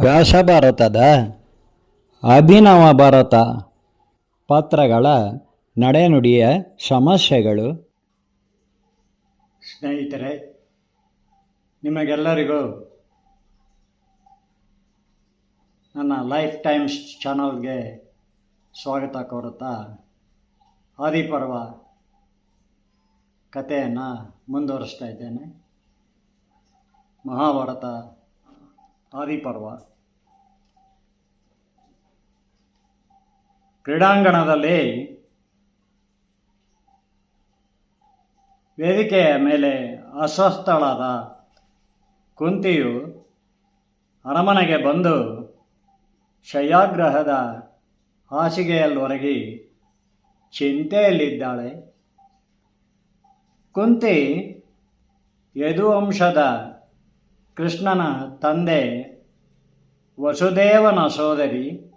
ವ್ಯಾಸ ಭಾರತದ ಅಭಿನವ ಭಾರತ ಪಾತ್ರಗಳ ನಡೆನುಡಿಯ ಸಮಸ್ಯೆಗಳು. ಸ್ನೇಹಿತರೆ, ನಿಮಗೆಲ್ಲರಿಗೂ ನನ್ನ ಲೈಫ್ ಟೈಮ್ಸ್ ಚಾನಲ್ಗೆ ಸ್ವಾಗತ ಕೋರುತ್ತಾ ಆದಿಪರ್ವ ಕಥೆಯನ್ನು ಮುಂದುವರಿಸ್ತಾ ಇದ್ದೇನೆ. ಮಹಾಭಾರತ, ಆದಿಪರ್ವ. ಕ್ರೀಡಾಂಗಣದಲ್ಲಿ ವೇದಿಕೆಯ ಮೇಲೆ ಅಸ್ವಸ್ಥಳಾದ ಕುಂತಿಯು ಅರಮನೆಗೆ ಬಂದು ಶಯ್ಯಾಗ್ರಹದ ಹಾಸಿಗೆಯಲ್ಲೊರಗಿ ಚಿಂತೆಯಲ್ಲಿದ್ದಾಳೆ. ಕುಂತಿ ಯದುವಂಶದ ಕೃಷ್ಣನ ತಂದೆ ವಸುದೇವನ ಸೋದರಿ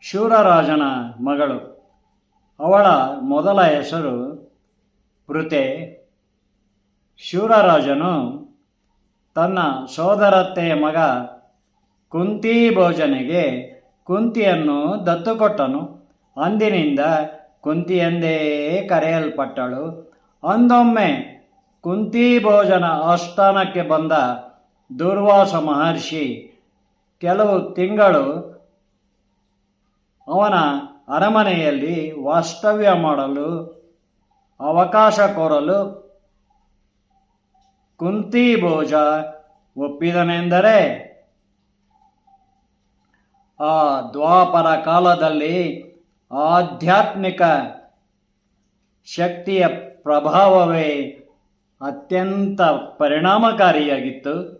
ಶೂರರಾಜನ ಮಗಳು. ಅವಳ ಮೊದಲ ಹೆಸರು ಪೃತೆ ಶೂರರಾಜನು ತನ್ನ ಸೋದರತ್ತೆಯ ಮಗ ಕುಂತಿ ಭೋಜನೆಗೆ ಕುಂತಿಯನ್ನು ದತ್ತುಕೊಟ್ಟನು ಅಂದಿನಿಂದ ಕುಂತಿಯೆಂದೇ ಕರೆಯಲ್ಪಟ್ಟಳು. ಅಂದೊಮ್ಮೆ ಕುಂತಿ ಭೋಜನ ಆಸ್ಥಾನಕ್ಕೆ ಬಂದ ದುರ್ವಾಸ ಮಹರ್ಷಿ ಕೆಲವು ತಿಂಗಳು ಅವನ ಅರಮನೆಯಲ್ಲಿ ವಾಸ್ತವ್ಯ ಮಾಡಲು ಅವಕಾಶ ಕೋರಲು ಕುಂತಿ ಭೋಜ ಒಪ್ಪಿದನೆಂದರೆ ಆ ದ್ವಾಪರ ಕಾಲದಲ್ಲಿ ಆಧ್ಯಾತ್ಮಿಕ ಶಕ್ತಿಯ ಪ್ರಭಾವವೇ ಅತ್ಯಂತ ಪರಿಣಾಮಕಾರಿಯಾಗಿತ್ತು.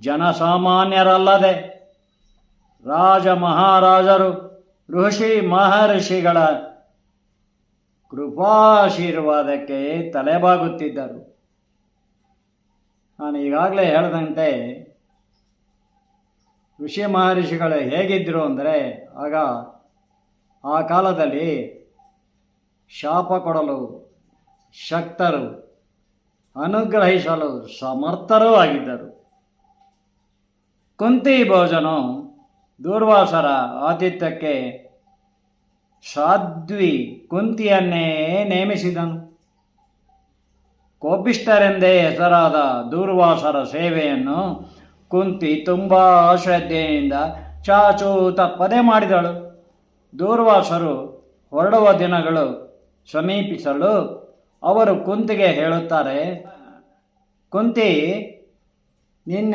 ಜನಸಾಮಾನ್ಯರಲ್ಲದೆ ರಾಜ ಮಹಾರಾಜರು, ಋಷಿ ಮಹರ್ಷಿಗಳ ಕೃಪಾಶೀರ್ವಾದಕ್ಕೆ ತಲೆಬಾಗುತ್ತಿದ್ದರು. ನಾನು ಈಗಾಗಲೇ ಹೇಳಿದಂತೆ ಋಷಿ ಮಹರ್ಷಿಗಳು ಹೇಗಿದ್ದರು ಅಂದರೆ ಆಗ ಆ ಕಾಲದಲ್ಲಿ ಶಾಪ ಕೊಡಲು ಶಕ್ತರು, ಅನುಗ್ರಹಿಸಲು ಸಮರ್ಥರೂ ಆಗಿದ್ದರು. ಕುಂತಿ ಭೋಜನು ದೂರ್ವಾಸರ ಆತಿಥ್ಯಕ್ಕೆ ಸಾಧ್ವಿ ಕುಂತಿಯನ್ನೇ ನೇಮಿಸಿದನು. ಕೋಪಿಷ್ಠರೆಂದೇ ಹೆಸರಾದ ದೂರ್ವಾಸರ ಸೇವೆಯನ್ನು ಕುಂತಿ ತುಂಬ ಶ್ರದ್ಧೆಯಿಂದ ಚಾಚು ತಪ್ಪದೆ ಮಾಡಿದಳು. ದೂರ್ವಾಸರು ಹೊರಡುವ ದಿನಗಳು ಸಮೀಪಿಸಲು ಅವರು ಕುಂತಿಗೆ ಹೇಳುತ್ತಾರೆ, ಕುಂತಿ, ನಿನ್ನ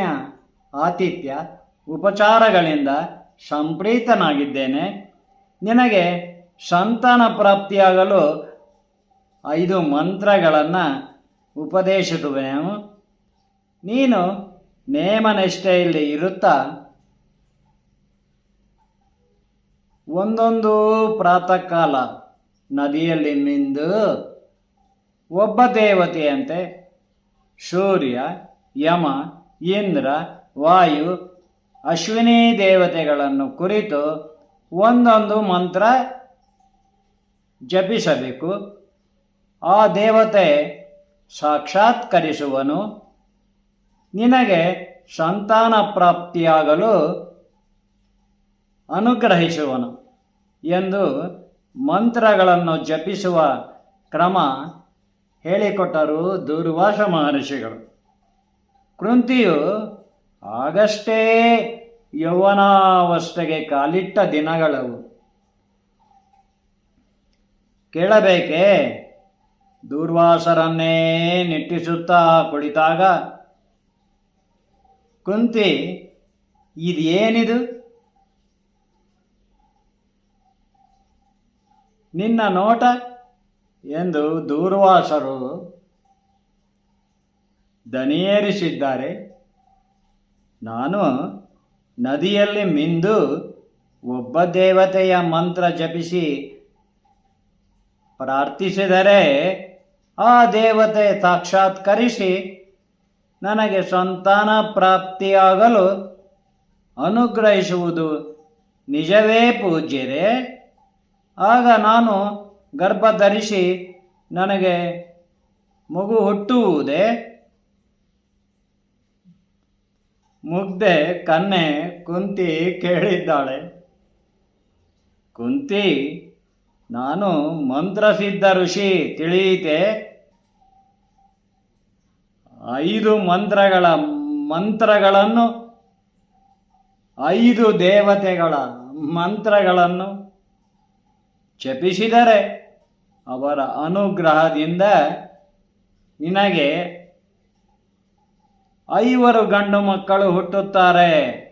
ಆತಿಥ್ಯ ಉಪಚಾರಗಳಿಂದ ಸಂಪ್ರೀತನಾಗಿದ್ದೇನೆ. ನಿನಗೆ ಸಂತಾನ ಪ್ರಾಪ್ತಿಯಾಗಲು ಐದು ಮಂತ್ರಗಳನ್ನು ಉಪದೇಶಿಸುವೆನು. ನೀನು ನೇಮನಿಷ್ಠೆಯಲ್ಲಿ ಇರುತ್ತಾ ಒಂದೊಂದು ಪ್ರಾತಃ ಕಾಲ ನದಿಯಲ್ಲಿ ಮಿಂದು ಒಬ್ಬ ದೇವತೆಯಂತೆ ಸೂರ್ಯ, ಯಮ, ಇಂದ್ರ, ವಾಯು, ಅಶ್ವಿನಿ ದೇವತೆಗಳನ್ನು ಕುರಿತು ಒಂದೊಂದು ಮಂತ್ರ ಜಪಿಸಬೇಕು. ಆ ದೇವತೆ ಸಾಕ್ಷಾತ್ಕರಿಸುವನು. ನಿನಗೆ ಸಂತಾನ ಪ್ರಾಪ್ತಿಯಾಗಲು ಅನುಗ್ರಹಿಸುವನು ಎಂದು ಮಂತ್ರಗಳನ್ನು ಜಪಿಸುವ ಕ್ರಮ ಹೇಳಿಕೊಟ್ಟರು ದುರ್ವಾಸ ಮಹರ್ಷಿಗಳು. ಕೃಂತಿಯು ಆಗಷ್ಟೇ ಯೌವನಾವಸ್ಥೆಗೆ ಕಾಲಿಟ್ಟ ದಿನಗಳವು ಕೇಳಬೇಕೆ? ದುರ್ವಾಸರನ್ನೇ ನಿಟ್ಟಿಸುತ್ತಾ ಕುಳಿತಾಗ ಕುಂತಿ, ಇದೇನಿದು? ನಿನ್ನ ನೋಟ ಎಂದು ದೂರ್ವಾಸರು ದನಿಯೇರಿಸಿದ್ದಾರೆ. ನಾನು ನದಿಯಲ್ಲಿ ಮಿಂದು ಒಬ್ಬ ದೇವತೆಯ ಮಂತ್ರ ಜಪಿಸಿ ಪ್ರಾರ್ಥಿಸಿದರೆ ಆ ದೇವತೆ ಸಾಕ್ಷಾತ್ಕರಿಸಿ ನನಗೆ ಸಂತಾನ ಪ್ರಾಪ್ತಿಯಾಗಲು ಅನುಗ್ರಹಿಸುವುದು ನಿಜವೇ ಪೂಜ್ಯರೇ? ಆಗ ನಾನು ಗರ್ಭ ಧರಿಸಿ ನನಗೆ ಮಗು ಹುಟ್ಟುವುದೇ? ಮುಗ್ದೆ ಕನ್ನೆ ಕುಂತಿ ಕೇಳಿದ್ದಾಳೆ. ಕುಂತಿ, ನಾನು ಮಂತ್ರಸಿದ್ಧ ಋಷಿ, ತಿಳಿಯಿತೆ? ಐದು ಮಂತ್ರಗಳ ಮಂತ್ರಗಳನ್ನು, ಐದು ದೇವತೆಗಳ ಮಂತ್ರಗಳನ್ನು ಜಪಿಸಿದರೆ ಅವರ ಅನುಗ್ರಹದಿಂದ ನಿನಗೆ ಐವರು ಗಂಡು ಮಕ್ಕಳು ಹುಟ್ಟುತ್ತಾರೆ.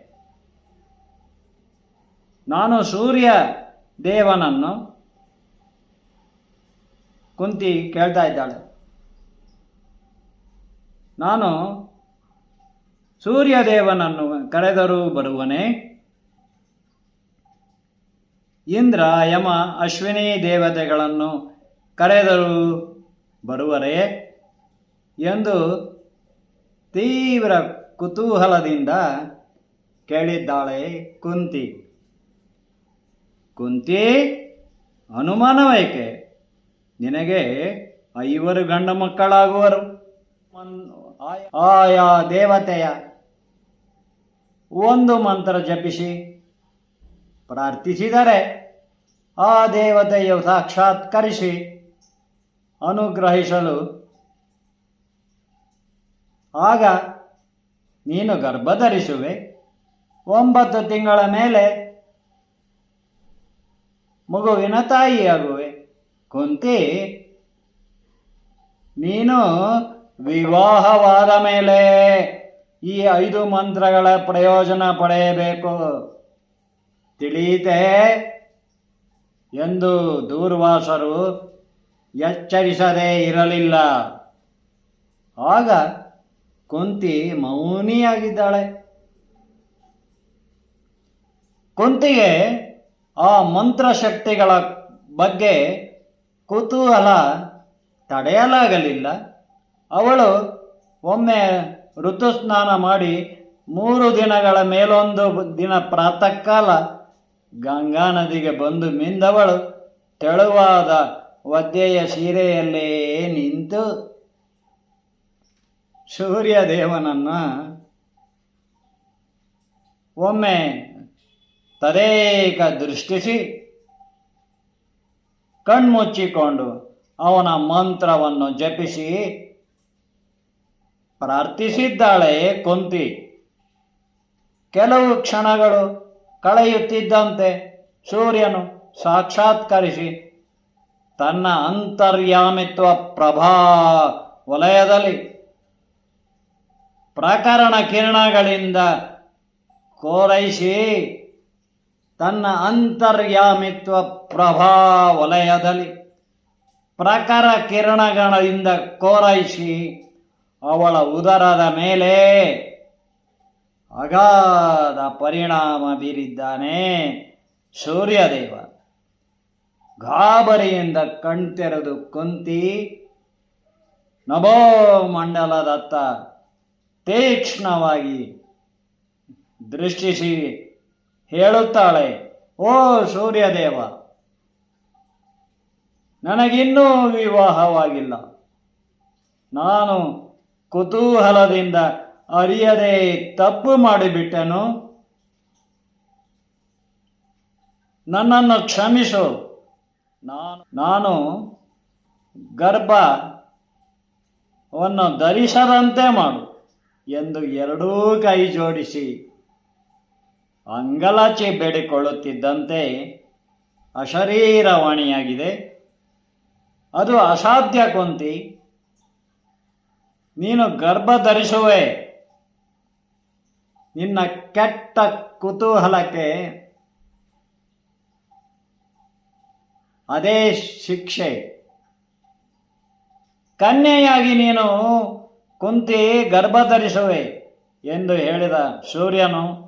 ನಾನು ಸೂರ್ಯ ದೇವನನ್ನು ಕುಂತಿ ಕೇಳ್ತಾ ಇದ್ದಾಳೆ. ನಾನು ಸೂರ್ಯ ದೇವನನ್ನು ಕರೆದರೂ ಬರುವನೇ ಇಂದ್ರ ಯಮ ಅಶ್ವಿನಿ ದೇವತೆಗಳನ್ನು ಕರೆದರೂ. ಬರುವರೇ, ಎಂದು ತೀವ್ರ ಕುತೂಹಲದಿಂದ ಕೇಳಿದ್ದಾಳೆ ಕುಂತಿ. ಕುಂತಿ, ಅನುಮಾನವೇಕೆ? ನಿನಗೆ ಐವರು ಗಂಡು ಮಕ್ಕಳಾಗುವರು. ಆಯಾ- ದೇವತೆಯ ಒಂದು ಮಂತ್ರ ಜಪಿಸಿ. ಪ್ರಾರ್ಥಿಸಿದರೆ ಆ ದೇವತೆಯು ಸಾಕ್ಷಾತ್ಕರಿಸಿ ಅನುಗ್ರಹಿಸಲು. ಆಗ ನೀನು ಗರ್ಭಧರಿಸುವೆ. ಒಂಬತ್ತು ತಿಂಗಳ ಮೇಲೆ ಮಗುವಿನ ತಾಯಿಯಾಗುವೆ. ಕುಂತಿ, ನೀನು ವಿವಾಹವಾದ ಮೇಲೆ ಈ ಐದು ಮಂತ್ರಗಳ ಪ್ರಯೋಜನ ಪಡೆಯಬೇಕು. ತಿಳಿಯಿತೆ ಎಂದು ದೂರ್ವಾಸರು ಎಚ್ಚರಿಸದೇ ಇರಲಿಲ್ಲ. ಆಗ ಕುಂತಿ ಮೌನಿಯಾಗಿದ್ದಾಳೆ. ಕುಂತಿಗೆ ಆ ಮಂತ್ರಶಕ್ತಿಗಳ ಬಗ್ಗೆ ಕುತೂಹಲ ತಡೆಯಲಾಗಲಿಲ್ಲ. ಅವಳು ಒಮ್ಮೆ ಋತುಸ್ನಾನ ಮಾಡಿ ಮೂರು ದಿನಗಳ ಮೇಲೊಂದು ದಿನ ಪ್ರಾತಃ ಕಾಲ ಗಂಗಾ ನದಿಗೆ ಬಂದು ಮಿಂದವಳು ತೆಳುವಾದ ಒದ್ದೆಯ ಸೀರೆಯಲ್ಲೇ ನಿಂತು ಸೂರ್ಯ ದೇವನನ್ನು ಒಮ್ಮೆ ತದೇಕ ದೃಷ್ಟಿಸಿ ಕಣ್ಮುಚ್ಚಿಕೊಂಡು ಅವನ ಮಂತ್ರವನ್ನು ಜಪಿಸಿ ಪ್ರಾರ್ಥಿಸಿದ್ದಾಳೆ ಕುಂತಿ. ಕೆಲವು ಕ್ಷಣಗಳು ಕಳೆಯುತ್ತಿದ್ದಂತೆ ಸೂರ್ಯನು ಸಾಕ್ಷಾತ್ಕರಿಸಿ, ತನ್ನ ಅಂತರ್ಯಾಮಿತ್ವ ಪ್ರಭಾ ವಲಯದಲ್ಲಿ ಪ್ರಕರಣ ಕಿರಣಗಳಿಂದ ಕೋರೈಸಿ, ತನ್ನ ಅಂತರ್ಯಾಮಿತ್ವ ಪ್ರಭಾ ವಲಯದಲ್ಲಿ ಪ್ರಕರ ಕಿರಣಗಳಿಂದ ಕೋರೈಸಿ, ಅವಳ ಉದರದ ಮೇಲೆ ಅಗಾಧ ಪರಿಣಾಮ ಬೀರಿದ್ದಾನೆ ಸೂರ್ಯದೇವ ಗಾಬರಿಯಿಂದ ಕಣ್ತೆರೆದು ಕುಂತಿ ನಭೋ ಮಂಡಲದತ್ತ ತೀಕ್ಷ್ಣವಾಗಿ ದೃಷ್ಟಿಸಿ ಹೇಳುತ್ತಾಳೆ, ಓ ಸೂರ್ಯದೇವ ನನಗಿನ್ನೂ ವಿವಾಹವಾಗಿಲ್ಲ. ನಾನು ಕುತೂಹಲದಿಂದ ಅರಿಯದೆ ತಪ್ಪು ಮಾಡಿಬಿಟ್ಟನು. ನನ್ನನ್ನು ಕ್ಷಮಿಸು. ನಾನು ನಾನು ಗರ್ಭವನ್ನು ಧರಿಸದಂತೆ ಮಾಡು ಎಂದು ಎರಡೂ ಕೈ ಜೋಡಿಸಿ ಅಂಗಲಾಚಿ ಬೇಡಿಕೊಳ್ಳುತ್ತಿದ್ದಂತೆ ಅಶರೀರವಾಣಿಯಾಗಿದೆ. ಅದು ಅಸಾಧ್ಯ ಕುಂತಿ. ನೀನು ಗರ್ಭ ಧರಿಸುವೆ. ನಿನ್ನ ಕೆಟ್ಟ ಕುತೂಹಲಕ್ಕೆ ಅದೇ ಶಿಕ್ಷೆ. ಕನ್ಯೆಯಾಗಿ ನೀನು ಕುಂತಿ ಗರ್ಭ ಧರಿಸುವೆ ಎಂದು ಹೇಳಿದ ಸೂರ್ಯನು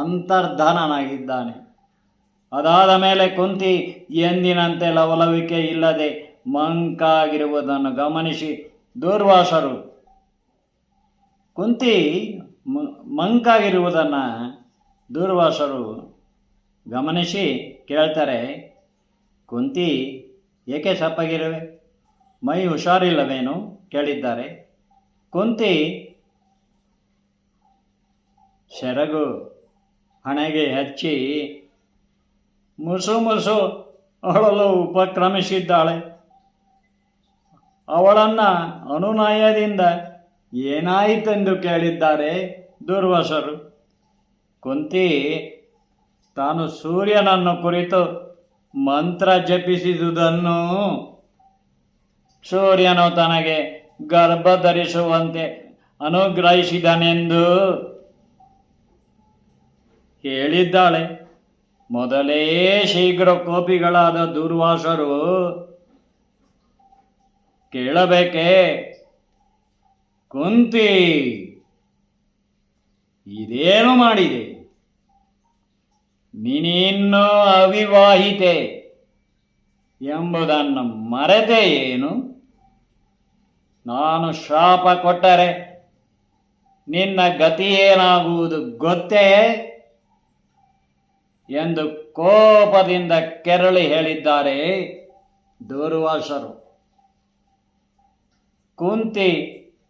ಅಂತರ್ಧನನಾಗಿದ್ದಾನೆ. ಅದಾದ ಮೇಲೆ ಕುಂತಿ ಎಂದಿನಂತೆ ಲವಲವಿಕೆ ಇಲ್ಲದೆ ಮಂಕಾಗಿರುವುದನ್ನು ಗಮನಿಸಿ ದುರ್ವಾಸರು. ಕುಂತಿ ಮಂಕಾಗಿರುವುದನ್ನು ದೂರ್ವಾಸರು ಗಮನಿಸಿ ಕೇಳ್ತಾರೆ, ಕುಂತಿ, ಏಕೆ ಸಪ್ಪಗಿರುವೆ? ಮೈ ಹುಷಾರಿಲ್ಲವೇನು ಕೇಳಿದ್ದಾರೆ. ಕುಂತಿ, ಸೆರಗು ಹಣೆಗೆ ಹಚ್ಚಿ ಮುಸು ಮುಸು ಅಳಲು ಉಪಕ್ರಮಿಸಿದ್ದಾಳೆ. ಅವಳನ್ನು ಅನುನಯದಿಂದ ಏನಾಯಿತೆಂದು ಕೇಳಿದ್ದಾರೆ. ದುರ್ವಾಸರು ಕುಂತಿ, ತಾನು ಸೂರ್ಯನನ್ನು ಕುರಿತು ಮಂತ್ರ ಜಪಿಸಿದುದನ್ನು ಸೂರ್ಯನು ತನಗೆ ಗರ್ಭ ಧರಿಸುವಂತೆ ಅನುಗ್ರಹಿಸಿದನೆಂದು ಹೇಳಿದ್ದಾಳೆ. ಮೊದಲೇ ಶೀಘ್ರ ಕೋಪಿಗಳಾದ ದುರ್ವಾಸರು ಕೇಳಬೇಕೆ? ಕುಂತಿ! ಇದೇನು ಮಾಡಿದೆ? ನೀನಿನ್ನೂ ಅವಿವಾಹಿತೆ ಎಂಬುದನ್ನು ಮರೆತೆ ಏನು? ನಾನು ಶಾಪ ಕೊಟ್ಟರೆ ನಿನ್ನ ಗತಿಯೇನಾಗುವುದು ಗೊತ್ತೇ? ಎಂದು ಕೋಪದಿಂದ ಕೆರಳಿ ಹೇಳಿದ್ದಾರೆ ದೂರ್ವಾಸರು. ಕುಂತಿ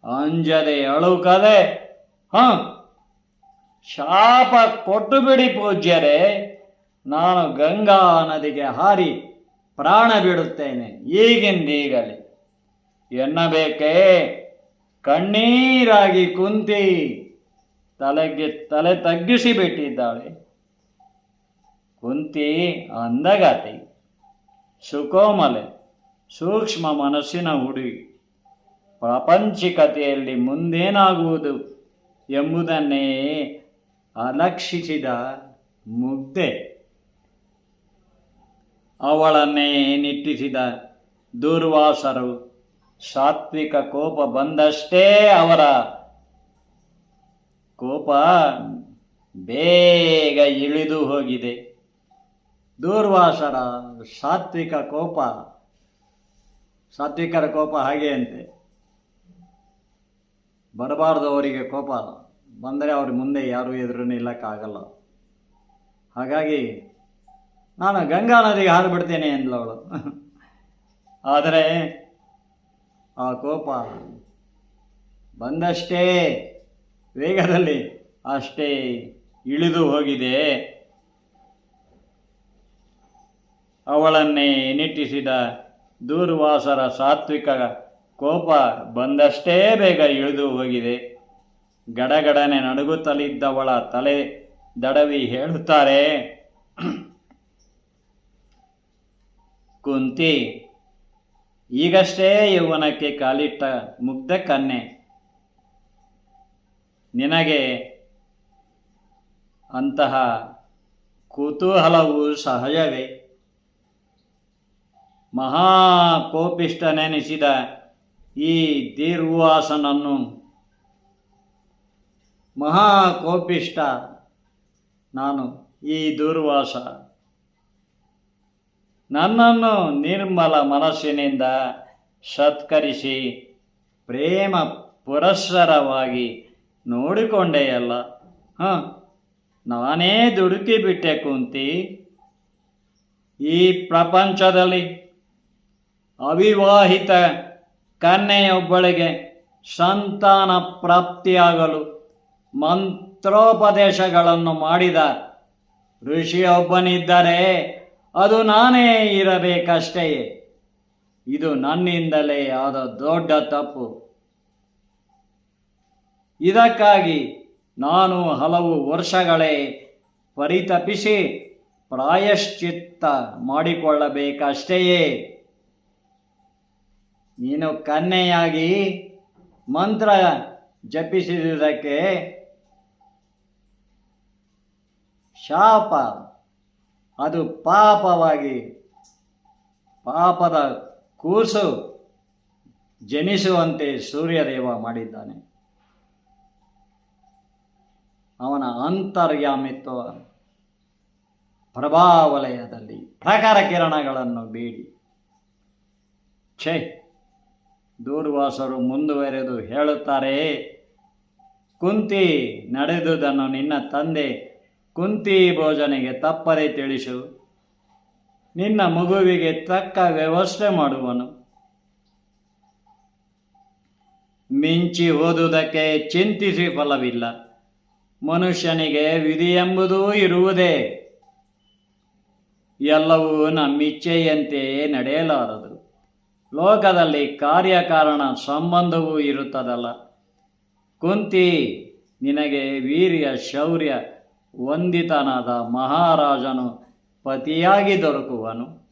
ಅಂಜದೆ ಅಳುಕದೆ ಹ ಶಾಪ ಕೊಟ್ಟು ಬಿಡಿ ಪೂಜ್ಯರೇ, ನಾನು ಗಂಗಾ ನದಿಗೆ ಹಾರಿ ಪ್ರಾಣ ಬಿಡುತ್ತೇನೆ, ಈಗಿಂದೀಗಲೇ. ಎನ್ನಬೇಕೇ? ಕಣ್ಣೀರಾಗಿ ಕುಂತಿ ತಲೆಗೆ ತಲೆ ತಗ್ಗಿಸಿ ಬಿಟ್ಟಿದ್ದಾಳೆ ಕುಂತಿ ಅಂದಗಾತಿ, ಸುಕೋಮಲೆ, ಸೂಕ್ಷ್ಮ ಮನಸ್ಸಿನ ಹುಡುಗಿ, ಪ್ರಾಪಂಚಿಕತೆಯಲ್ಲಿ ಮುಂದೇನಾಗುವುದು ಎಂಬುದನ್ನೇ ಅಲಕ್ಷಿಸಿದ ಮುಗ್ಧೆ. ಅವಳನ್ನೇ ನಿಟ್ಟಿಸಿದ ದುರ್ವಾಸರು ಸಾತ್ವಿಕ ಕೋಪ ಬಂದಷ್ಟೇ ಅವರ ಕೋಪ ಬೇಗ ಇಳಿದು ಹೋಗಿದೆ. ದೂರ್ವಾಸರ ಸಾತ್ವಿಕ ಕೋಪ, ಸಾತ್ವಿಕರ ಕೋಪ ಹಾಗೆ ಅಂತೆ ಬರಬಾರ್ದು ಅವರಿಗೆ ಕೋಪ ಬಂದರೆ ಅವ್ರ ಮುಂದೆ ಯಾರೂ ಎದುರು ನಿಲ್ಲಕ್ಕಾಗಲ್ಲ ಹಾಗಾಗಿ ನಾನು ಗಂಗಾ ನದಿಗೆ ಹಾದು ಬಿಡ್ತೇನೆ ಎಂದ್ಲು ಅವಳು. ಆದರೆ ಆ ಕೋಪ ಬಂದಷ್ಟೇ ವೇಗದಲ್ಲಿ ಅಷ್ಟೇ ಇಳಿದು ಹೋಗಿದೆ. ಅವಳನ್ನೇ ನಿಟ್ಟಿಸಿದ ದೂರ್ವಾಸರ ಸಾತ್ವಿಕ ಕೋಪ ಬಂದಷ್ಟೇ ಬೇಗ ಇಳಿದು ಹೋಗಿದೆ. ಗಡಗಡನೆ ನಡುಗುತ್ತಲಿದ್ದವಳ ತಲೆ ದಡವಿ ಹೇಳುತ್ತಾರೆ, ಕುಂತಿ, ಈಗಷ್ಟೇ ಯೌವನಕ್ಕೆ ಕಾಲಿಟ್ಟ ಮುಗ್ಧ ಕನ್ನೆ ನಿನಗೆ ಅಂತಹ ಕುತೂಹಲವು ಸಹಜವೇ? ಮಹಾಕೋಪಿಷ್ಟನೆನಿಸಿದ ಈ ದೀರ್ವಾಸನನ್ನು ಮಹಾಕೋಪಿಷ್ಟ ನಾನು ಈ ದುರ್ವಾಸ. ನನ್ನನ್ನು ನಿರ್ಮಲ ಮನಸ್ಸಿನಿಂದ ಸತ್ಕರಿಸಿ ಪ್ರೇಮ ಪುರಸ್ಸರವಾಗಿ ನೋಡಿಕೊಂಡೆಯಲ್ಲ ಹಾಂ, ನಾನೇ ದುಡುಕಿಬಿಟ್ಟೆ ಕುಂತಿ. ಈ ಪ್ರಪಂಚದಲ್ಲಿ ಅವಿವಾಹಿತ ಕನ್ನೆಯೊಬ್ಬಳಿಗೆ ಸಂತಾನ ಪ್ರಾಪ್ತಿಯಾಗಲು ಮಂತ್ರೋಪದೇಶಗಳನ್ನು ಮಾಡಿದ ಋಷಿಯೊಬ್ಬನಿದ್ದರೆ ಅದು ನಾನೇ ಇರಬೇಕಷ್ಟೇ. ಇದು ನನ್ನಿಂದಲೇ ಆದ ದೊಡ್ಡ ತಪ್ಪು. ಇದಕ್ಕಾಗಿ ನಾನು ಹಲವು ವರ್ಷಗಳೇ ಪರಿತಪಿಸಿ ಪ್ರಾಯಶ್ಚಿತ್ತ ಮಾಡಿಕೊಳ್ಳಬೇಕಷ್ಟೆಯೇ. ನೀನು ಕನ್ನೆಯಾಗಿ ಮಂತ್ರ ಜಪಿಸಿದುದಕ್ಕೆ ಶಾಪ. ಅದು ಪಾಪವಾಗಿ ಪಾಪದ ಕೂಸು ಜನಿಸುವಂತೆ ಸೂರ್ಯದೇವ ಮಾಡಿದ್ದಾನೆ. ಅವನ ಅಂತರ್ಯಾಮಿತ್ವ ಪ್ರಭಾವಲಯದಲ್ಲಿ ಪ್ರಕಾರ ಕಿರಣಗಳನ್ನು ಬೀಡಿ. ಛೇ, ದೂರ್ವಾಸರು ಮುಂದುವರೆದು ಹೇಳುತ್ತಾರೆ, ಕುಂತಿ ನಡೆದುದನ್ನು ನಿನ್ನ ತಂದೆ ಕುಂತಿ ಭೋಜನೆಗೆ ತಪ್ಪದೆ ತಿಳಿಸು. ನಿನ್ನ ಮಗುವಿಗೆ ತಕ್ಕ ವ್ಯವಸ್ಥೆ ಮಾಡುವನು. ಮಿಂಚಿ ಓದುವುದಕ್ಕೆ ಚಿಂತಿಸಿ ಫಲವಿಲ್ಲ. ಮನುಷ್ಯನಿಗೆ ವಿಧಿ ಎಂಬುದೂ ಇರುವುದೇ. ಎಲ್ಲವೂ ನಮ್ಮಿಚ್ಛೆಯಂತೆ ನಡೆಯಲಾರದು. ಲೋಕದಲ್ಲಿ ಕಾರ್ಯಕಾರಣ ಸಂಬಂಧವೂ ಇರುತ್ತದಲ್ಲ. ಕುಂತಿ, ನಿನಗೆ ವೀರ್ಯ, ಶೌರ್ಯ ವಂದಿತನಾದ ಮಹಾರಾಜನು ಪತಿಯಾಗಿ ದೊರಕುವನು.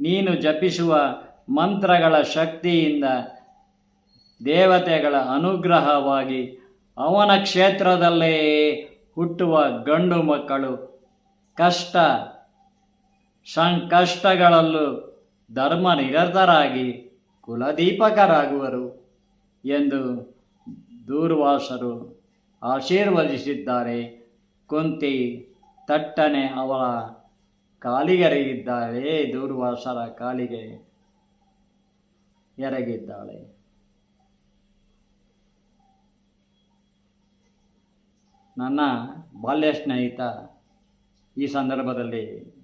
ನೀನು ಜಪಿಸುವ ಮಂತ್ರಗಳ ಶಕ್ತಿಯಿಂದ ದೇವತೆಗಳ ಅನುಗ್ರಹವಾಗಿ ಅವನ ಕ್ಷೇತ್ರದಲ್ಲೇ ಹುಟ್ಟುವ ಗಂಡು ಮಕ್ಕಳು ಕಷ್ಟ, ಸಂಕಷ್ಟಗಳಲ್ಲೂ ಧರ್ಮ ನಿರತರಾಗಿ ಕುಲದೀಪಕರಾಗುವರು ಎಂದು ದೂರ್ವಾಸರು ಆಶೀರ್ವದಿಸಿದ್ದಾರೆ. ಕುಂತಿ ತಟ್ಟನೆ ಅವಳ ಕಾಲಿಗೆರಗಿದ್ದಾಳೆ ದೂರ್ವಾಸರ ಕಾಲಿಗೆ ಎರಗಿದ್ದಾಳೆ. ನನ್ನ ಬಾಲ್ಯ ಸ್ನೇಹಿತ ಈ ಸಂದರ್ಭದಲ್ಲಿ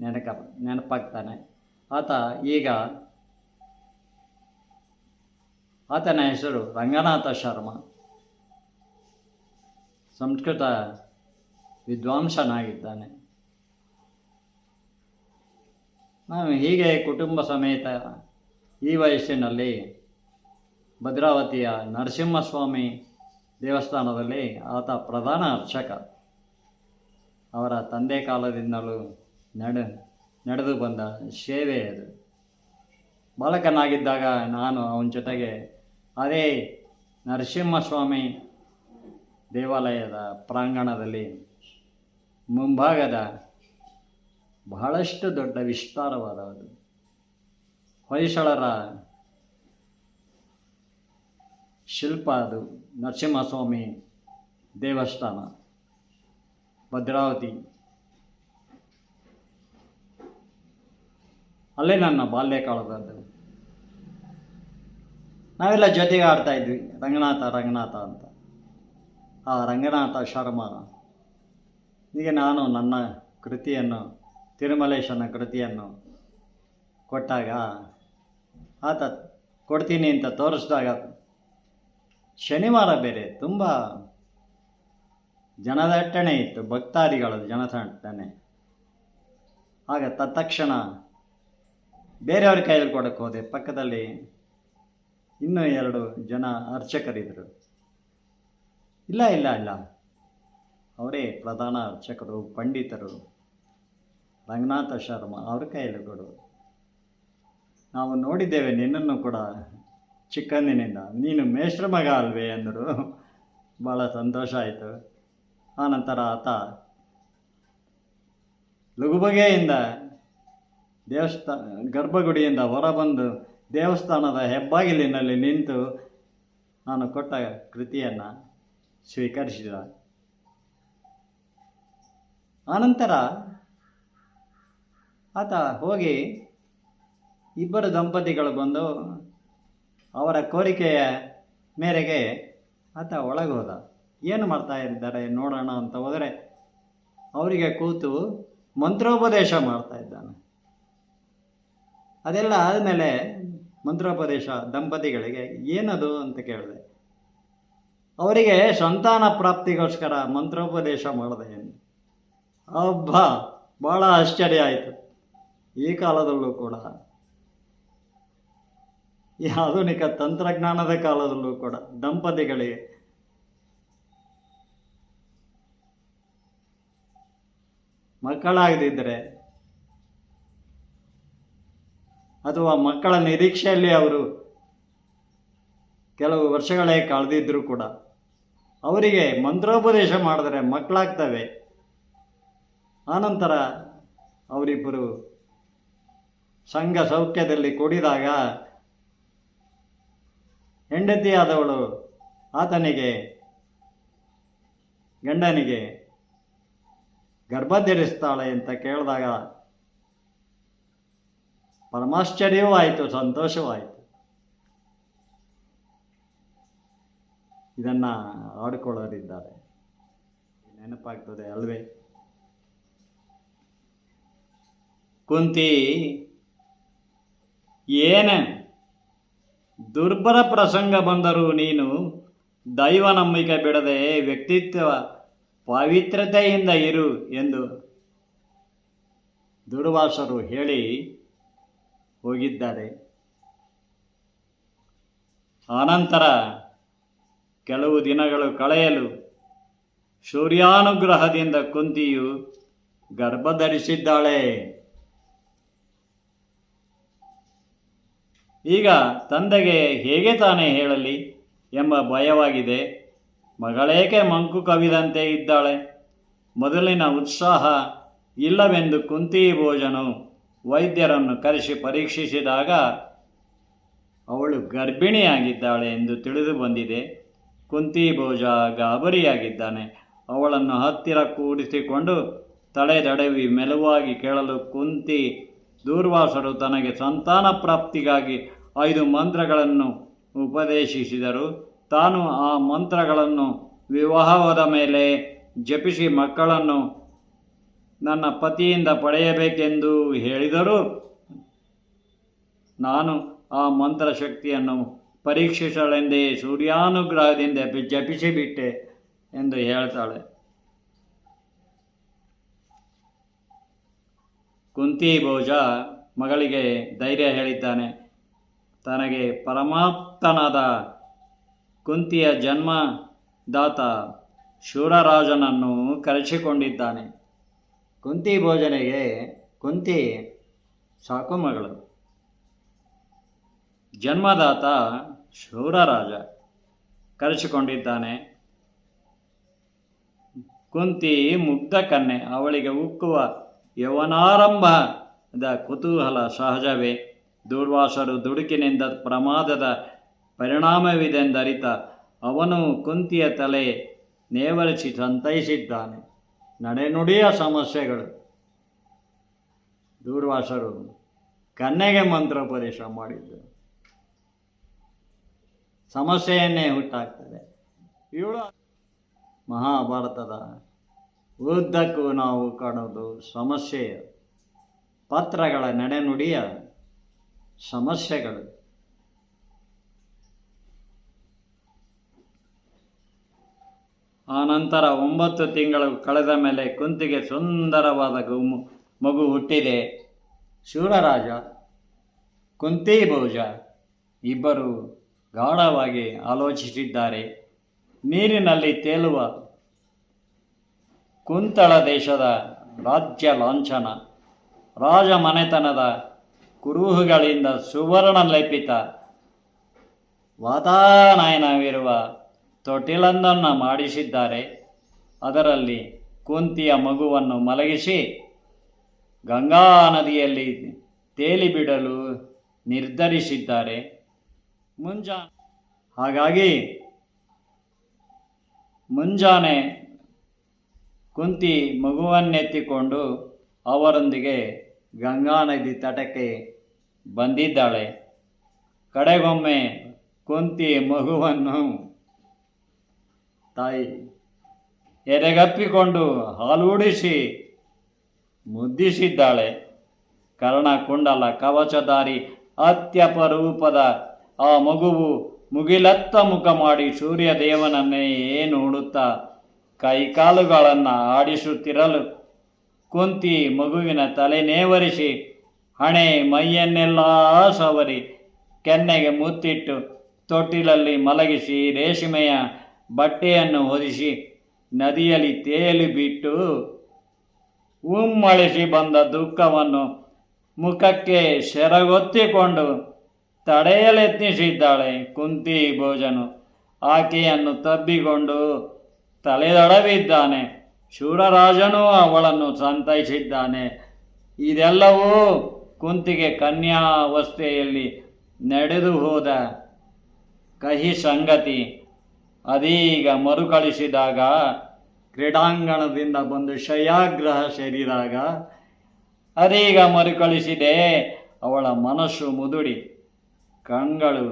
ನೆನಕ, ನೆನಪಾಗ್ತಾನೆ. ಆತ ಈಗ ಆತನ ಹೆಸರು ರಂಗನಾಥ ಶರ್ಮ. ಸಂಸ್ಕೃತ ವಿದ್ವಾಂಸನಾಗಿದ್ದಾನೆ. ನಾನು ಹೀಗೆ ಕುಟುಂಬ ಸಮೇತ ಈ ವಯಸ್ಸಿನಲ್ಲಿ ಭದ್ರಾವತಿಯ ನರಸಿಂಹಸ್ವಾಮಿ ದೇವಸ್ಥಾನದಲ್ಲಿ ಆತ ಪ್ರಧಾನ ಅರ್ಚಕ. ಅವರ ತಂದೆ ಕಾಲದಿಂದಲೂ ನಡೆ ನಡೆದು ಬಂದ ಸೇವೆ ಅದು. ಬಾಲಕನಾಗಿದ್ದಾಗ ನಾನು ಅವನ ಜೊತೆಗೆ ಅದೇ ನರಸಿಂಹಸ್ವಾಮಿ ದೇವಾಲಯದ ಪ್ರಾಂಗಣದಲ್ಲಿ ಮುಂಭಾಗದ ಬಹಳಷ್ಟು ದೊಡ್ಡ ವಿಸ್ತಾರವಾದ ಹೊಯ್ಸಳರ ಶಿಲ್ಪ ಅದು ನರಸಿಂಹಸ್ವಾಮಿ ದೇವಸ್ಥಾನ, ಭದ್ರಾವತಿ. ಅಲ್ಲೇ ನನ್ನ ಬಾಲ್ಯಕಾಲದದ್ದು ನಾವೆಲ್ಲ ಜೊತೆಗೆ ಆಡ್ತಾ ಇದ್ವಿ, ರಂಗನಾಥ ರಂಗನಾಥ ಅಂತ. ಆ ರಂಗನಾಥ ಶರ್ಮ ಹೀಗೆ ನಾನು ನನ್ನ ಕೃತಿಯನ್ನು, ತಿರುಮಲೇಶನ ಕೃತಿಯನ್ನು ಕೊಟ್ಟಾಗ, ಆತ ಕೊಡ್ತೀನಿ ಅಂತ ತೋರಿಸಿದಾಗ ಶನಿವಾರ ಬೇರೆ ತುಂಬ ಜನದಟ್ಟಣೆ ಇತ್ತು, ಭಕ್ತಾದಿಗಳ ಜನದಟ್ಟಣೆ. ಆಗ ತತ್ಕ್ಷಣ ಬೇರೆಯವ್ರ ಕೈಯಲ್ಲಿ ಕೊಡೋಕ್ಕೆ ಹೋದೆ. ಪಕ್ಕದಲ್ಲಿ ಇನ್ನೂ ಎರಡು ಜನ ಅರ್ಚಕರಿದ್ದರು. ಇಲ್ಲ ಇಲ್ಲ ಇಲ್ಲ. ಅವರೇ ಪ್ರಧಾನ ಅರ್ಚಕರು, ಪಂಡಿತರು, ರಂಗನಾಥ ಶರ್ಮ ಅವ್ರ ಕೈಯಲ್ಲಿ ಕೊಡು. ನಾವು ನೋಡಿದ್ದೇವೆ ನಿನ್ನನ್ನು ಕೂಡ ಚಿಕ್ಕಂದಿನಿಂದ. ನೀನು ಮೇಷ್ಟ್ರ ಮಗ ಅಲ್ವೇ ಅಂದರು. ಭಾಳ ಸಂತೋಷ ಆಯಿತು. ಆನಂತರ ಆತ ಲಘುಬಗೆಯಿಂದ ದೇವಸ್ಥಾನ ಗರ್ಭಗುಡಿಯಿಂದ ಹೊರಬಂದು ದೇವಸ್ಥಾನದ ಹೆಬ್ಬಾಗಿಲಿನಲ್ಲಿ ನಿಂತು ನಾನು ಕೊಟ್ಟ ಕೃತಿಯನ್ನು ಸ್ವೀಕರಿಸಿದ. ಆನಂತರ ಆತ ಹೋಗಿ ಇಬ್ಬರು ದಂಪತಿಗಳು ಬಂದು ಅವರ ಕೋರಿಕೆಯ ಮೇರೆಗೆ ಆತ ಒಳಗೆ ಹೋದ ಏನು ಮಾಡ್ತಾ ಇದ್ದಾರೆ ನೋಡೋಣ ಅಂತ ಹೋದರೆ ಅವರಿಗೆ ಕೂತು ಮಂತ್ರೋಪದೇಶ ಮಾಡ್ತಾ ಇದ್ದಾನೆ. ಅದೆಲ್ಲ ಆದಮೇಲೆ ಮಂತ್ರೋಪದೇಶ ದಂಪತಿಗಳಿಗೆ ಏನದು ಅಂತ ಕೇಳಿದೆ. ಅವರಿಗೆ ಸಂತಾನ ಪ್ರಾಪ್ತಿಗೋಸ್ಕರ ಮಂತ್ರೋಪದೇಶ ಮಾಡಿದೆ ಹಬ್ಬ ಭಾಳ ಆಶ್ಚರ್ಯ ಆಯಿತು. ಈ ಕಾಲದಲ್ಲೂ ಕೂಡ. ಈ ಆಧುನಿಕ ತಂತ್ರಜ್ಞಾನದ ಕಾಲದಲ್ಲೂ ಕೂಡ, ದಂಪತಿಗಳಿಗೆ. ಮಕ್ಕಳಾಗದಿದ್ದರೆ, ಅಥವಾ ಮಕ್ಕಳ ನಿರೀಕ್ಷೆಯಲ್ಲಿ ಅವರು ಕೆಲವು ವರ್ಷಗಳೇ ಕಳೆದಿದ್ದರೂ ಕೂಡ ಅವರಿಗೆ ಮಂತ್ರೋಪದೇಶ ಮಾಡಿದ್ರೆ ಮಕ್ಕಳಾಗ್ತವೆ. ಆನಂತರ ಅವರಿಬ್ಬರು ಸಂಘ ಸೌಖ್ಯದಲ್ಲಿ ಕೂಡಿದಾಗ ಹೆಂಡತಿಯಾದವಳು ಆತನಿಗೆ, ಗಂಡನಿಗೆ ಗರ್ಭ ಧರಿಸ್ತಾಳೆ ಅಂತ ಕೇಳಿದಾಗ ಪರಮಾಶ್ಚರ್ಯವೂ ಆಯಿತು, ಸಂತೋಷವೂ ಆಯಿತು ಇದನ್ನು ಆಡಿಕೊಳ್ಳೋರಿದ್ದಾರೆ. ನೆನಪಾಗ್ತದೆ ಅಲ್ವೇ? ಕುಂತಿ, ಏನ ದುರ್ಬಲ ಪ್ರಸಂಗ ಬಂದರೂ ನೀನು ದೈವ ನಂಬಿಕೆ ಬಿಡದೆ ವ್ಯಕ್ತಿತ್ವ ಪವಿತ್ರತೆಯಿಂದ ಇರು ಎಂದು ದುರ್ವಾಸರು ಹೇಳಿ ಹೋಗಿದ್ದಾರೆ. ಆನಂತರ ಕೆಲವು ದಿನಗಳು ಕಳೆಯಲು ಸೂರ್ಯಾನುಗ್ರಹದಿಂದ ಕುಂತಿಯು ಗರ್ಭಧರಿಸಿದ್ದಾಳೆ. ಈಗ ತಂದೆಗೆ ಹೇಗೆ ತಾನೇ ಹೇಳಲಿ ಎಂಬ ಭಯವಾಗಿದೆ. ಮಗಳೇಕೆ ಮಂಕು ಕವಿದಂತೆ ಇದ್ದಾಳೆ. ಮೊದಲಿನ ಉತ್ಸಾಹ ಇಲ್ಲವೆಂದು ಕುಂತಿ ಭೋಜನು ವೈದ್ಯರನ್ನು ಕರೆಸಿ ಪರೀಕ್ಷಿಸಿದಾಗ ಅವಳು ಗರ್ಭಿಣಿಯಾಗಿದ್ದಾಳೆ ಎಂದು ತಿಳಿದು ಬಂದಿದೆ. ಕುಂತಿ ಭೋಜ ಗಾಬರಿಯಾಗಿದ್ದಾನೆ. ಅವಳನ್ನು ಹತ್ತಿರ ಕೂಡಿಸಿಕೊಂಡು ತಡೆದಡವಿ ಮೆಲುವಾಗಿ ಕೇಳಲು ಕುಂತಿ, ದೂರ್ವಾಸರು ತನಗೆ ಸಂತಾನ ಪ್ರಾಪ್ತಿಗಾಗಿ ಐದು ಮಂತ್ರಗಳನ್ನು ಉಪದೇಶಿಸಿದರು. ತಾನು ಆ ಮಂತ್ರಗಳನ್ನು ವಿವಾಹವಾದ ಮೇಲೆ ಜಪಿಸಿ ಮಕ್ಕಳನ್ನು ನನ್ನ ಪತಿಯಿಂದ ಪಡೆಯಬೇಕೆಂದು ಹೇಳಿದರು. ನಾನು ಆ ಮಂತ್ರಶಕ್ತಿಯನ್ನು ಪರೀಕ್ಷಿಸಲೆಂದೇ ಸೂರ್ಯಾನುಗ್ರಹದಿಂದ ಜಪಿಸಿಬಿಟ್ಟೆ ಎಂದು ಹೇಳ್ತಾಳೆ. ಕುಂತಿ ಭೋಜ ಮಗಳಿಗೆ ಧೈರ್ಯ ಹೇಳಿದ್ದಾನೆ. ತನಗೆ ಪರಮಾಪ್ತನಾದ ಕುಂತಿಯ ಜನ್ಮದಾತ ಶೂರರಾಜನನ್ನು ಕರೆಸಿಕೊಂಡಿದ್ದಾನೆ. ಕುಂತಿ ಭೋಜನೆಗೆ ಕುಂತಿ ಸಾಕು ಮಗಳು. ಜನ್ಮದಾತ ಶೂರರಾಜ ಕರೆಸಿಕೊಂಡಿದ್ದಾನೆ. ಕುಂತಿ ಮುಗ್ಧ ಕನ್ನೆ ಅವಳಿಗೆ ಉಕ್ಕುವ ಯವನಾರಂಭದ ಕುತೂಹಲ ಸಹಜವೇ. ದುರ್ವಾಸರು ದುಡುಕಿನಿಂದ ಪ್ರಮಾದದ ಪರಿಣಾಮವಿದೆಂದರಿತ ಅವನು ಕುಂತಿಯ ತಲೆ ನೇವರಿಸಿ ಸಂತೈಸಿದ್ದಾನೆ. ನಡೆನುಡಿಯ ಸಮಸ್ಯೆಗಳು. ದೂರ್ವಾಸರು ಕನ್ನೆಗೆ ಮಂತ್ರೋಪದೇಶ ಮಾಡಿದ್ದು ಸಮಸ್ಯೆಯನ್ನೇ ಹುಟ್ಟಾಗ್ತದೆ ಇವಳು ಮಹಾಭಾರತದ ಉದ್ದಕ್ಕೂ ನಾವು ಕಾಣೋದು ಸಮಸ್ಯೆಯ ಪತ್ರಗಳ ನಡೆನುಡಿಯ ಸಮಸ್ಯೆಗಳು. ಆ ನಂತರ ಒಂಬತ್ತು ತಿಂಗಳು ಕಳೆದ ಮೇಲೆ ಕುಂತಿಗೆ ಸುಂದರವಾದ ಮಗು ಹುಟ್ಟಿದೆ. ಶೂರರಾಜ ಕುಂತಿ ಭೋಜ ಇಬ್ಬರು ಗಾಢವಾಗಿ ಆಲೋಚಿಸಿದ್ದಾರೆ. ನೀರಿನಲ್ಲಿ ತೇಲುವ ಕುಂತಳ ದೇಶದ ರಾಜ್ಯ ಲಾಂಛನ ರಾಜ ಮನೆತನದ ಕುರುಹುಗಳಿಂದ ಸುವರ್ಣ ಲೇಪಿತ ವಾತಾನಯನವಿರುವ ತೊಟಿಲೊಂದನ್ನು ಮಾಡಿಸಿದ್ದಾರೆ. ಅದರಲ್ಲಿ ಕುಂತಿಯ ಮಗುವನ್ನು ಮಲಗಿಸಿ ಗಂಗಾ ನದಿಯಲ್ಲಿ ತೇಲಿಬಿಡಲು ನಿರ್ಧರಿಸಿದ್ದಾರೆ. ಮುಂಜಾ. ಹಾಗಾಗಿ ಮುಂಜಾನೆ ಕುಂತಿ ಮಗುವನ್ನೆತ್ತಿಕೊಂಡು ಅವರೊಂದಿಗೆ ಗಂಗಾ ನದಿ ತಟಕ್ಕೆ ಬಂದಿದ್ದಾಳೆ. ಕಡೆಗೊಮ್ಮೆ ಕುಂತಿ ಮಗುವನ್ನು ತಾಯಿ ಎರೆಗಪ್ಪಿಕೊಂಡು ಹಾಲೂಡಿಸಿ ಮುದ್ದಿಸಿದ್ದಾಳೆ. ಕರ್ಣಕುಂಡಲ ಕವಚಧಾರಿ ಅತ್ಯಪರೂಪದ ಆ ಮಗುವು ಮುಗಿಲತ್ತ ಮುಖ ಮಾಡಿ ಸೂರ್ಯ ದೇವನನ್ನೇ ನೋಡುತ್ತಾ ಕೈಕಾಲುಗಳನ್ನು ಆಡಿಸುತ್ತಿರಲು ಕುಂತಿ ಮಗುವಿನ ತಲೆ ನೇವರಿಸಿ ಹಣೆ ಮೈಯನ್ನೆಲ್ಲ ಸವರಿ ಕೆನ್ನೆಗೆ ಮುತ್ತಿಟ್ಟು ತೊಟ್ಟಿಲಲ್ಲಿ ಮಲಗಿಸಿ ರೇಷ್ಮೆಯ ಬಟ್ಟೆಯನ್ನು ಹೊದಿಸಿ ನದಿಯಲ್ಲಿ ತೇಲಿ ಬಿಟ್ಟು ಉಮ್ಮಳಿಸಿ ಬಂದ ದುಃಖವನ್ನು ಮುಖಕ್ಕೆ ಸೆರಗೊತ್ತಿಕೊಂಡು ತಡೆಯಲೆತ್ನಿಸಿದ್ದಾಳೆ ಕುಂತಿ ಭೋಜನು. ಆಕೆಯನ್ನು ತಬ್ಬಿಕೊಂಡು ತಲೆದಡವಿದ್ದಾನೆ. ಶೂರರಾಜನು ಅವಳನ್ನು ಸಂತೈಸಿದ್ದಾನೆ. ಇದೆಲ್ಲವೂ ಕುಂತಿಗೆ ಕನ್ಯಾವಸ್ಥೆಯಲ್ಲಿ ನಡೆದು ಹೋದ ಕಹಿ ಸಂಗತಿ. ಅದೀಗ ಮರುಕಳಿಸಿದಾಗ, ಕ್ರೀಡಾಂಗಣದಿಂದ ಬಂದು ಶಯಾಗ್ರಹ ಸೇರಿದಾಗ, ಅದೀಗ ಮರುಕಳಿಸಿದೆ ಅವಳ ಮನಸ್ಸು ಮುದುಡಿ. ಕಂಗಳು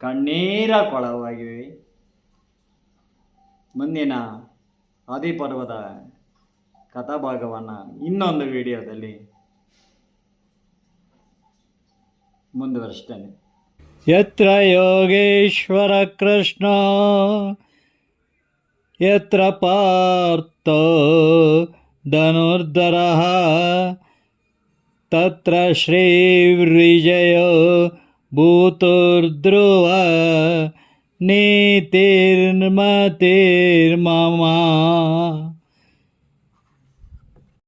ಕಣ್ಣೀರ ಕೊಳವಾಗಿವೆ ಮುಂದಿನ ಆದಿಪರ್ವದ ಕಥಾಭಾಗವನ್ನು ಇನ್ನೊಂದು ವಿಡಿಯೋದಲ್ಲಿ ಮುಂದುವರಿಸ್ತೇನೆ. ಯತ್ರ ಯೋಗೇಶ್ವರ ಕೃಷ್ಣ, ಯತ್ರ ಪಾರ್ಥೋ ಧನುರ್ಧರ, ತತ್ರ ಶ್ರೀವಿಜಯ भूतोर्ध्रुवा ध्रुव